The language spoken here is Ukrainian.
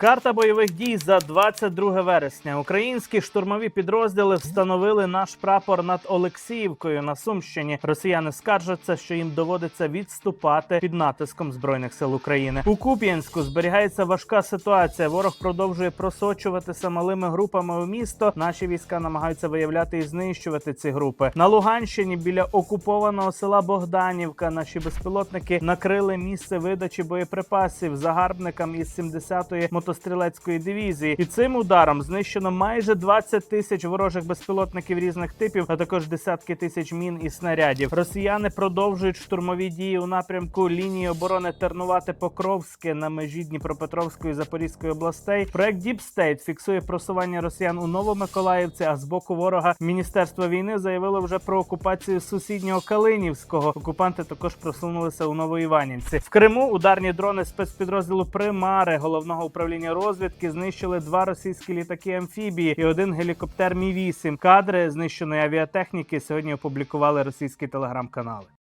Карта бойових дій за 22 вересня. Українські штурмові підрозділи встановили наш прапор над Олексіївкою на Сумщині. Росіяни скаржаться, що їм доводиться відступати під натиском збройних сил України. У Куп'янську зберігається важка ситуація. Ворог продовжує просочуватися малими групами у місто. Наші війська намагаються виявляти і знищувати ці групи. На Луганщині біля окупованого села Богданівка наші безпілотники накрили місце видачі боєприпасів загарбникам із 70-ї мотострілецької дивізії. І цим ударом знищено майже 20 тисяч ворожих безпілотників різних типів, а також десятки тисяч мін і снарядів. Росіяни продовжують штурмові дії у напрямку лінії оборони Тернувати Покровське на межі Дніпропетровської і Запорізької областей. Проект Deep State фіксує просування росіян у Новомиколаївці. А з боку ворога Міністерство війни заявило вже про окупацію сусіднього Калинівського. Окупанти також просунулися у Новоіванівці. В Криму ударні дрони спецпідрозділу Примари головного управління розвідки знищили два російські літаки амфібії і один гелікоптер Мі 8 Кадри знищеної авіатехніки сьогодні опублікували російські телеграм-канали.